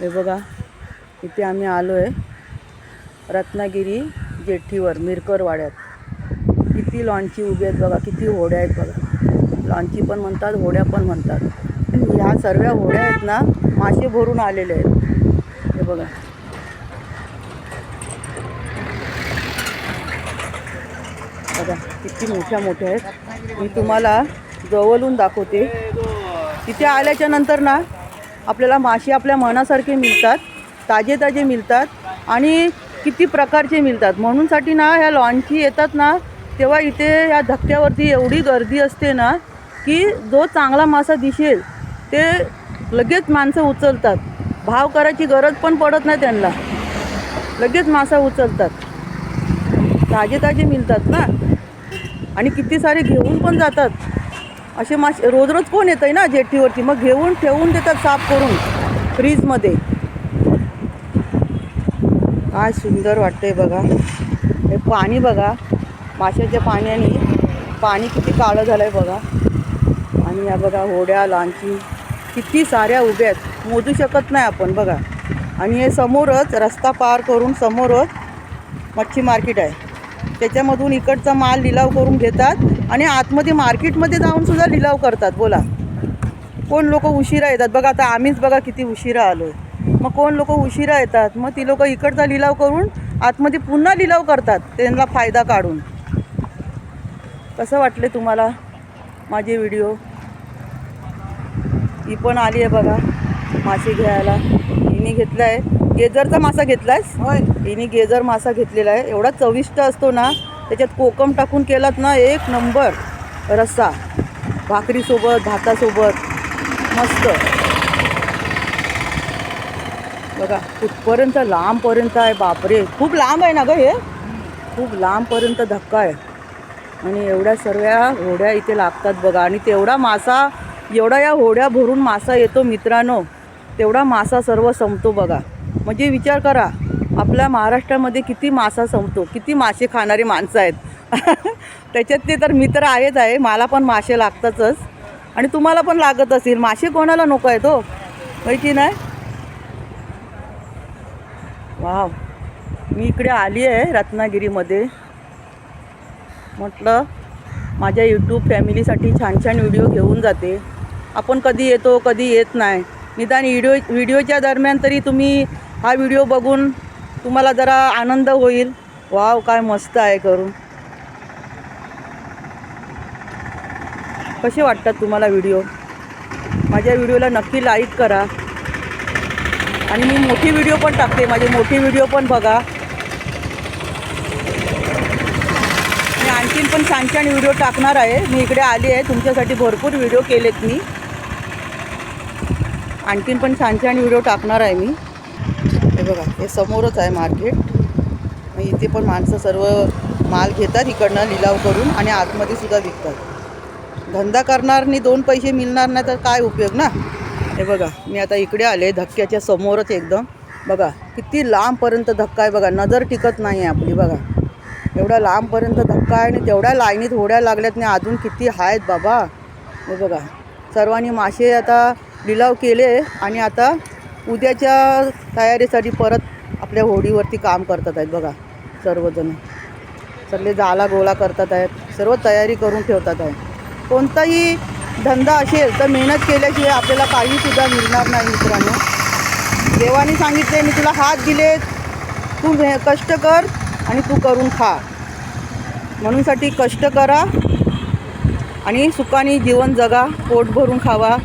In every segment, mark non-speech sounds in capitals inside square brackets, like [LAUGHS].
हे बघा इथे आम्ही आलो आहे रत्नागिरी जेठीवर मिरकरवाड्यात. किती लॉन्ची उभी आहेत बघा किती होड्या आहेत बघा. लॉन्ची पण म्हणतात होड्या पण म्हणतात. ह्या सर्व होड्या आहेत ना मासे भरून आलेले आहेत. हे बघा. बघा किती मोठ्या मोठ्या आहेत. मी तुम्हाला जवळून दाखवते. तिथे आल्याच्यानंतर ना आपल्याला मासे आपल्या मनासारखे मिळतात ताजे ताजे मिळतात आणि किती प्रकारचे मिळतात. म्हणूनसाठी ना ह्या लॉन्ची येतात ना तेव्हा इथे या धक्क्यावरती एवढी गर्दी असते ना की जो चांगला मासा दिसेल ते लगेच माणसं उचलतात. भाव करायची गरज पण पडत नाही त्यांना. लगेच मासा उचलतात. ताजे ताजे मिळतात ना. आणि किती सारे घेऊन पण जातात. असे मासे रोज रोज कोण येतं आहे ना जेठीवरती? मग घेऊन ठेवून देतात साफ करून फ्रीजमध्ये. काय सुंदर वाटतंय बघा. हे पाणी बघा. माशाच्या पाण्याने पाणी किती काळं झालं आहे बघा. आणि या बघा होड्या लांची. किती साऱ्या उभ्या आहेत. मोजू शकत नाही आपण बघा. आणि हे समोरच रस्ता पार करून समोरच मच्छी मार्केट आहे. त्याच्यामधून इकडचा माल लिलाव करून घेतात. आणि आतमध्ये मार्केटमध्ये जाऊन सुद्धा लिलाव करतात बोला. कोण लोक उशिरा येतात? बघा आता आम्हीच बघा किती उशिरा आलो आहे मग कोण लोक उशिरा येतात? मग ती लोक इकडचा लिलाव करून आतमध्ये पुन्हा लिलाव करतात त्यांना फायदा काढून. कसं वाटले तुम्हाला माझे व्हिडिओ? ही पण आली आहे बघा मासे घ्यायला. हिने घेतला आहे गेजरचा मासा घेतलायस? होय. हिने गेजर मासा घेतलेला आहे. एवढा चविष्ट असतो ना त्याच्यात कोकम टाकून केलात ना एक नंबर रस्सा. भाकरीसोबत भातासोबत. मस्त. बघा कुठपर्यंत लांबपर्यंत आहे बापरे. खूप लांब आहे ना गं हे? खूप लांबपर्यंत धक्का आहे. आणि एवढ्या सर्व होड्या इथे लागतात बघा. आणि तेवढा मासा एवढा या होड्या भरून मासा येतो मित्रांनो. तेवढा मासा सर्व संपतो बघा. म्हणजे विचार करा. आपल्या महाराष्ट्रामध्ये किती मासा संपतो किती मासे खाणारी माणसं आहेत. [LAUGHS] त्याच्यात ते तर मित्र आहेच आहे मला पण मासे लागतातच. आणि तुम्हाला पण लागत असेल मासे कोणाला नको आहेत हो? की नाही? वाव. मी इकडे आली आहे रत्नागिरीमध्ये. म्हटलं माझ्या यूट्यूब फॅमिलीसाठी छान छान व्हिडिओ घेऊन जाते. आपण कधी येतो कधी येत नाही. निदान व्हिडिओ व्हिडिओच्या दरम्यान तरी तुम्ही हा व्हिडिओ बघून तुम्हाला जरा आनंद होईल. वाव काय मस्त आहे करून. कसे वाटतात तुम्हाला व्हिडिओ? माझ्या व्हिडिओला नक्की लाईक करा. आणि मी मोठी व्हिडिओ पण टाकते. माझे मोठी व्हिडिओ पण बघा. मी आणखीन पण छान छान व्हिडिओ टाकणार आहे. मी इकडे आली आहे. तुमच्यासाठी भरपूर व्हिडिओ केलेत मी. आणखीन पण छान छान व्हिडिओ टाकणार आहे मी. बघा हे समोरच आहे मार्केट. मग इथे पण माणसं सर्व माल घेतात इकडनं लिलाव करून आणि आतमध्ये सुद्धा विकतात. धंदा करणारनी दोन पैसे मिळणार नाही तर काय उपयोग ना? हे बघा मी आता इकडे आले धक्क्याच्या समोरच एकदम. बघा किती लांबपर्यंत धक्का आहे बघा नजर टिकत नाही आहे आपली बघा. एवढा लांबपर्यंत धक्का आहे आणि तेवढ्या लाईनीत होड्या लागल्यात नाही अजून किती आहेत बाबा. हे बघा सर्वांनी मासे आता लिलाव केले आणि आता उद्याच्या तयारीसाठी परत आपल्या होडीवरती काम करतात आहेत बघा सर्वजण. सगळे जाला गोळा करतात आहेत सर्व तयारी करून ठेवतात आहे कोणताही धंदा असेल तर मेहनत केल्याशिवाय आपल्याला काहीसुद्धा मिळणार नाही मित्रांनो. देवाने सांगितले मी तुला हात दिले तू कष्ट कर आणि तू करून खा. म्हणूनसाठी कष्ट करा आणि सुखाने जीवन जगा पोट भरून खावा.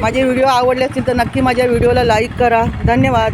माझे व्हिडिओ आवडले असतील तर नक्की माझ्या व्हिडिओला लाईक करा. धन्यवाद.